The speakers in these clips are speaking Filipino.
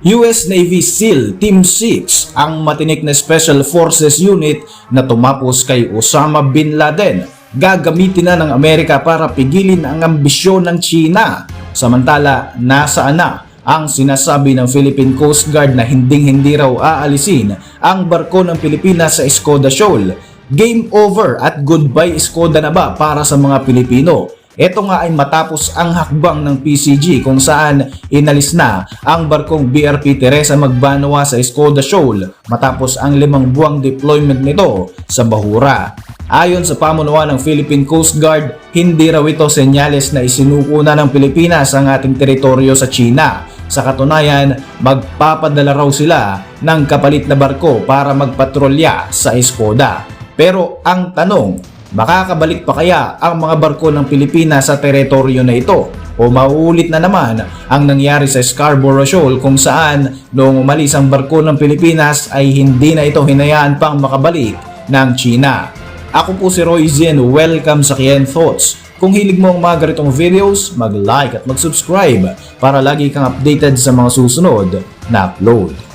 US Navy SEAL Team 6 ang matinik na Special Forces Unit na tumapos kay Osama Bin Laden. Gagamitin na ng Amerika para pigilin ang ambisyon ng China. Samantala, nasaan na ang sinasabi ng Philippine Coast Guard na hinding-hindi raw aalisin ang barko ng Pilipinas sa Escoda Shoal. Game over at goodbye Escoda na ba para sa mga Pilipino? Ito nga ay matapos ang hakbang ng PCG kung saan inalis na ang barkong BRP Teresa Magbanwa sa Escoda Shoal matapos ang limang buwang deployment nito sa Bahura. Ayon sa pamunuan ng Philippine Coast Guard, hindi raw ito senyales na isinuko na ng Pilipinas ang ating teritoryo sa China. Sa katunayan, magpapadala raw sila ng kapalit na barko para magpatrolya sa Escoda. Pero ang tanong, makakabalik pa kaya ang mga barko ng Pilipinas sa teritoryo na ito? O mauulit na naman ang nangyari sa Scarborough Shoal kung saan noong umalis ang barko ng Pilipinas ay hindi na ito hinayaan pang makabalik ng China. Ako po si Roy Zen, welcome sa Kian Thoughts. Kung hilig mo ang mga ganitong videos, mag-like at mag-subscribe para lagi kang updated sa mga susunod na upload.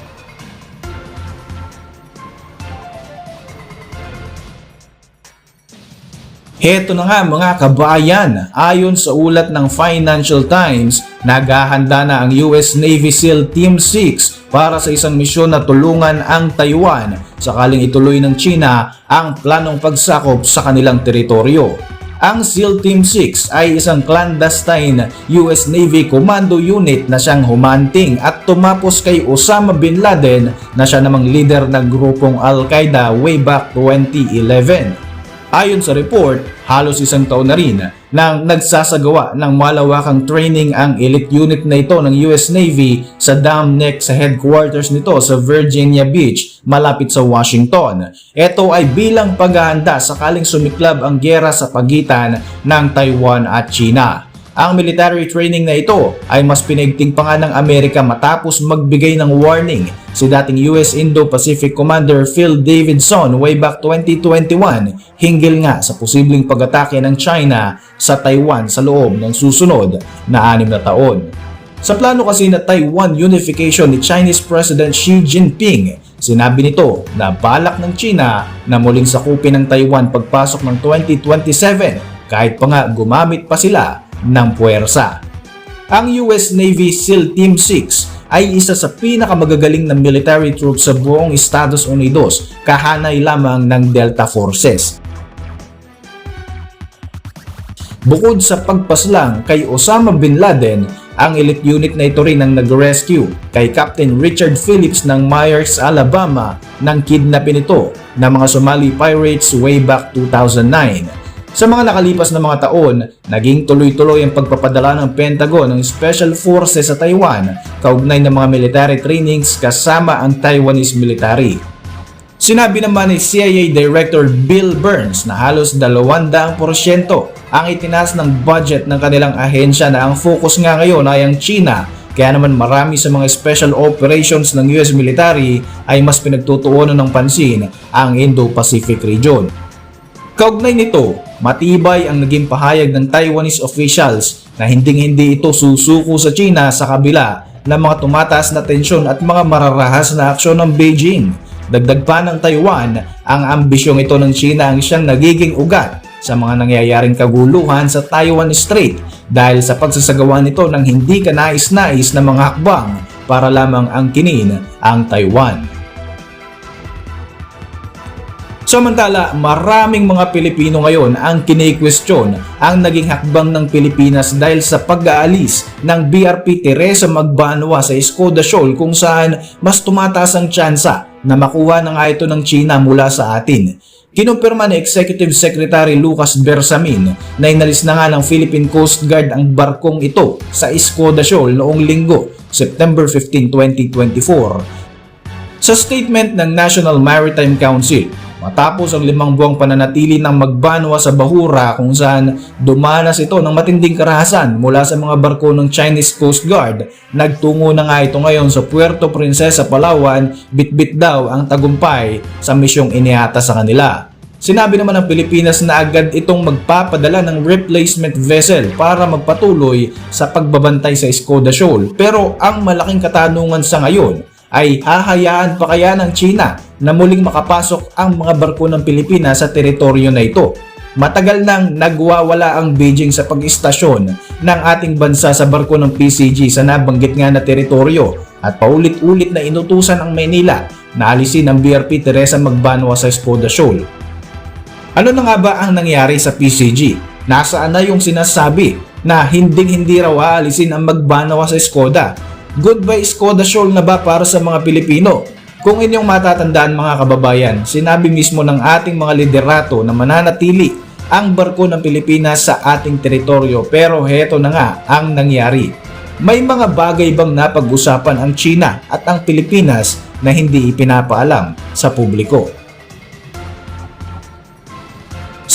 Heto na nga mga kabayan, ayon sa ulat ng Financial Times, naghahanda na ang US Navy SEAL Team 6 para sa isang misyon na tulungan ang Taiwan sakaling ituloy ng China ang planong pagsakop sa kanilang teritoryo. Ang SEAL Team 6 ay isang clandestine US Navy Commando Unit na siyang humanting at tumapos kay Osama Bin Laden na siya namang leader ng grupong Al-Qaeda way back 2011. Ayon sa report, halos isang taon na rin nang nagsasagawa ng malawakang training ang elite unit na ito ng US Navy sa Dam Neck sa headquarters nito sa Virginia Beach malapit sa Washington. Ito ay bilang paghahanda sakaling sumiklab ang gera sa pagitan ng Taiwan at China. Ang military training na ito ay mas pinigting pa nga ng Amerika matapos magbigay ng warning si dating US Indo-Pacific Commander Phil Davidson way back 2021 hinggil nga sa posibleng pag-atake ng China sa Taiwan sa loob ng susunod na anim na taon. Sa plano kasi na Taiwan unification ni Chinese President Xi Jinping, sinabi nito na balak ng China na muling sakupin ng Taiwan pagpasok ng 2027 kahit pa nga gumamit pa sila ng puwersa. Ang US Navy SEAL Team 6 ay isa sa pinakamagagaling na military troops sa buong Estados Unidos, kahanay lamang ng Delta Forces. Bukod sa pagpaslang kay Osama Bin Laden, ang elite unit na ito rin ang nag-rescue kay Captain Richard Phillips ng Myers, Alabama nang kidnapin ito ng mga Somali pirates way back 2009. Sa mga nakalipas na mga taon, naging tuloy-tuloy ang pagpapadala ng Pentagon ng Special Forces sa Taiwan kaugnay ng mga military trainings kasama ang Taiwanese military. Sinabi naman ni CIA Director Bill Burns na halos 200% ang itinas ng budget ng kanilang ahensya na ang focus nga ngayon ay ang China kaya naman marami sa mga special operations ng US military ay mas pinagtutuunan ng pansin ang Indo-Pacific region. Kaugnay nito, matibay ang naging pahayag ng Taiwanese officials na hinding-hindi ito susuko sa China sa kabila ng mga tumataas na tensyon at mga mararahas na aksyon ng Beijing. Dagdag pa ng Taiwan, ang ambisyong ito ng China ang siyang nagiging ugat sa mga nangyayaring kaguluhan sa Taiwan Strait dahil sa pagsasagawa nito ng hindi kanais-nais na mga hakbang para lamang angkinin ang Taiwan. Samantala, maraming mga Pilipino ngayon ang kini-question ang naging hakbang ng Pilipinas dahil sa pag-aalis ng BRP Teresa Magbanwa sa Escoda Shoal kung saan mas tumataas ang tsansa na makuha nga ito ng China mula sa atin. Kinumpirma ni Executive Secretary Lucas Bersamin na inalis na nga ng Philippine Coast Guard ang barkong ito sa Escoda Shoal noong linggo, September 15, 2024. Sa statement ng National Maritime Council, matapos ang limang buwang pananatili ng magbanwa sa Bahura kung saan dumanas ito ng matinding karahasan mula sa mga barko ng Chinese Coast Guard, nagtungo na nga ito ngayon sa Puerto Princesa, Palawan, bitbit daw ang tagumpay sa misyong iniata sa kanila. Sinabi naman ng Pilipinas na agad itong magpapadala ng replacement vessel para magpatuloy sa pagbabantay sa Skoda Shoal. Pero ang malaking katanungan sa ngayon ay hahayaan pa kaya ng China na muling makapasok ang mga barko ng Pilipinas sa teritoryo na ito. Matagal nang nagwawala ang Beijing sa pag-istasyon ng ating bansa sa barko ng PCG sa nabanggit nga na teritoryo at paulit-ulit na inutusan ang Maynila na alisin ang BRP Teresa Magbanwa sa Skoda Shoal. Ano na nga ba ang nangyari sa PCG? Nasaan na yung sinasabi na hinding-hindi raw aalisin ang magbanawa sa Skoda? Goodbye Skoda Shoal na ba para sa mga Pilipino? Kung inyong matatandaan mga kababayan, sinabi mismo ng ating mga liderato na mananatili ang barko ng Pilipinas sa ating teritoryo pero heto na nga ang nangyari. May mga bagay bang napag-usapan ang China at ang Pilipinas na hindi ipinapaalam sa publiko?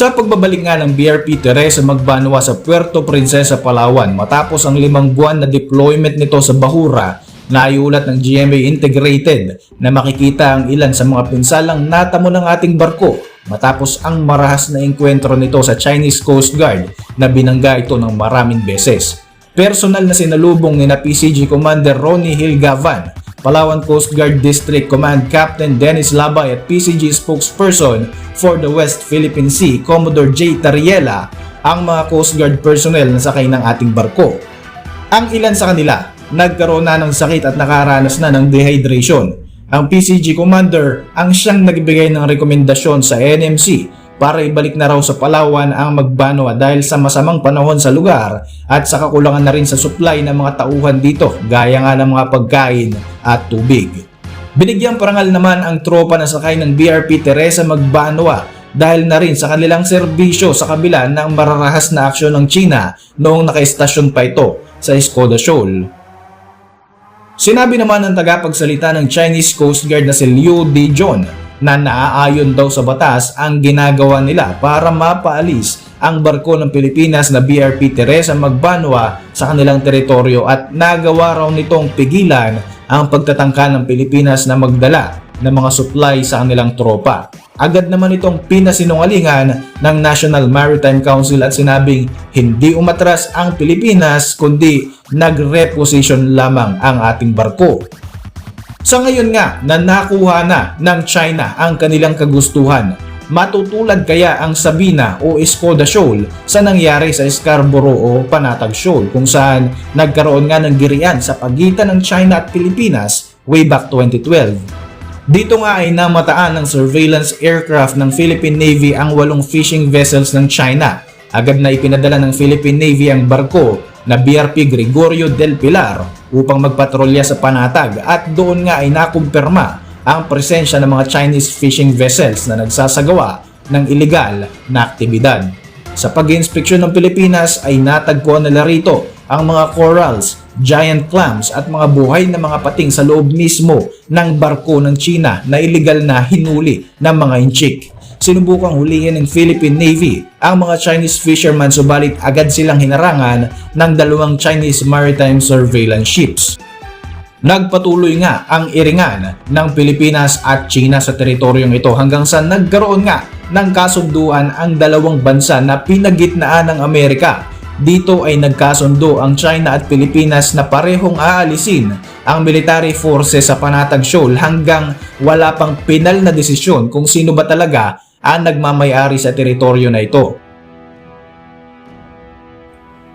Sa pagbabalik nga ng BRP Teresa Magbanwa sa Puerto Princesa, Palawan matapos ang limang buwan na deployment nito sa Bahura, naiulat ng GMA Integrated na makikita ang ilan sa mga pinsalang natamo ng ating barko matapos ang marahas na engkwentro nito sa Chinese Coast Guard na binangga ito ng maraming beses. Personal na sinalubong ni na PCG Commander Ronnie Hilgavan Palawan Coast Guard District Command Captain Dennis Labay at PCG spokesperson for the West Philippine Sea, Commodore J. Tariela, ang mga Coast Guard personnel na sakay ng ating barko. Ang ilan sa kanila, nagkaroon na ng sakit at nakaranas na ng dehydration. Ang PCG Commander ang siyang nagbigay ng rekomendasyon sa NMC para ibalik na raw sa Palawan ang Magbanwa dahil sa masamang panahon sa lugar at sa kakulangan na rin sa supply ng mga tauhan dito gaya nga ng mga pagkain at tubig. Binigyang parangal naman ang tropa na sakay ng BRP Teresa Magbanwa dahil na rin sa kanilang serbisyo sa kabila ng mararahas na aksyon ng China noong nakaistasyon pa ito sa Skoda Shoal. Sinabi naman ng tagapagsalita ng Chinese Coast Guard na si Liu Dijon na naaayon daw sa batas ang ginagawa nila para mapaalis ang barko ng Pilipinas na BRP Teresa Magbanwa sa kanilang teritoryo at nagawa raw nitong pigilan ang pagtatangka ng Pilipinas na magdala ng mga supply sa kanilang tropa. Agad naman itong pinasinungalingan ng National Maritime Council at sinabing hindi umatras ang Pilipinas kundi nag-reposition lamang ang ating barko. Sa ngayon nga na nakuha na ng China ang kanilang kagustuhan, matutulad kaya ang Sabina o Escoda Shoal sa nangyari sa Scarborough o Panatag Shoal kung saan nagkaroon nga ng girian sa pagitan ng China at Pilipinas way back 2012. Dito nga ay namataan ng surveillance aircraft ng Philippine Navy ang walong fishing vessels ng China. Agad na ipinadala ng Philippine Navy ang barko na BRP Gregorio del Pilar upang magpatrolya sa panatag at doon nga ay nakumpirma ang presensya ng mga Chinese fishing vessels na nagsasagawa ng ilegal na aktibidad. Sa pag-inspeksyon ng Pilipinas ay natagpuan nila rito ang mga corals, giant clams at mga buhay na mga pating sa loob mismo ng barko ng China na illegal na hinuli ng mga inchik sinubukang hulihin ng Philippine Navy ang mga Chinese fishermen subalit agad silang hinarangan ng dalawang Chinese maritime surveillance ships. Nagpatuloy nga ang iringan ng Pilipinas at China sa teritoryong ito hanggang sa nagkaroon nga ng kasunduan ang dalawang bansa na pinagitnaan ng Amerika. Dito ay nagkasundo ang China at Pilipinas na parehong aalisin ang military forces sa Panatag Shoal hanggang wala pang pinal na desisyon kung sino ba talaga ang nagmamayari sa teritoryo na ito.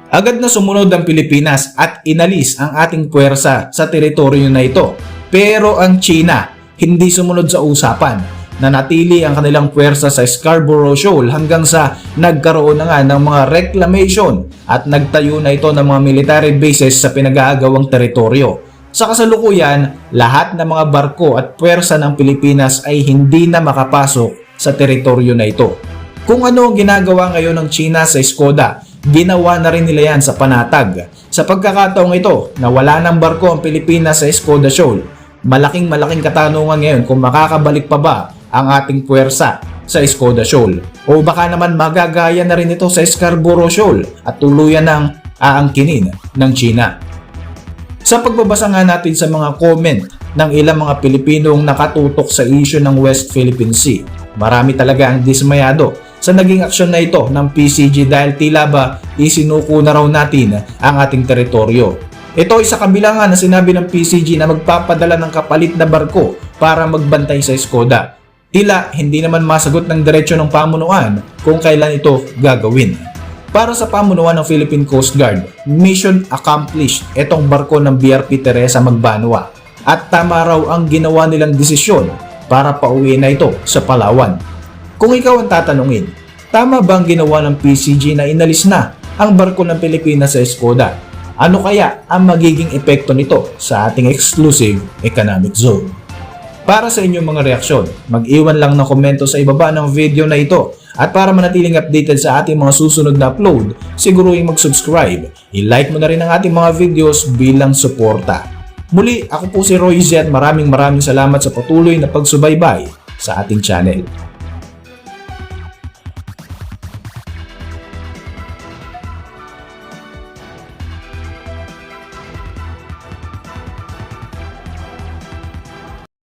Agad na sumunod ang Pilipinas at inalis ang ating puwersa sa teritoryo na ito. Pero ang China hindi sumunod sa usapan na natili ang kanilang puwersa sa Scarborough Shoal hanggang sa nagkaroon na nga ng mga reclamation at nagtayo na ito ng mga military bases sa pinag-aagawang teritoryo. Sa kasalukuyan, lahat ng mga barko at puwersa ng Pilipinas ay hindi na makapasok sa teritoryo na ito. Kung ano ang ginagawa ngayon ng China sa Skoda, ginawa na rin nila yan sa Panatag. Sa pagkakataong ito na wala ng barko ang Pilipinas sa Skoda Shoal, malaking malaking katanungan ngayon kung makakabalik pa ba ang ating puwersa sa Skoda Shoal. O baka naman magagaya na rin ito sa Scarborough Shoal at tuluyan ng aangkinin ng China. Sa pagbabasa nga natin sa mga comment ng ilang mga Pilipinong nakatutok sa issue ng West Philippine Sea, Marami talaga ang dismayado sa naging aksyon na ito ng PCG dahil tila ba isinuko na raw natin ang ating teritoryo. Ito ay sa kabila nga na sinabi ng PCG na magpapadala ng kapalit na barko para magbantay sa Skoda. Tila hindi naman masagot ng diretsyo ng pamunuan kung kailan ito gagawin. Para sa pamunuan ng Philippine Coast Guard, mission accomplished itong barko ng BRP Teresa Magbanwa at tama raw ang ginawa nilang desisyon para pauwi na ito sa Palawan. Kung ikaw ang tatanungin, tama ba ang ginawa ng PCG na inalis na ang barko ng Pilipinas sa Skoda? Ano kaya ang magiging epekto nito sa ating exclusive economic zone? Para sa inyong mga reaksyon, mag-iwan lang ng komento sa ibaba ng video na ito at para manatiling updated sa ating mga susunod na upload, siguruhin mag-subscribe. I-like mo na rin ang ating mga videos bilang suporta. Muli, ako po si Roy Z. Maraming maraming salamat sa patuloy na pagsubaybay sa ating channel.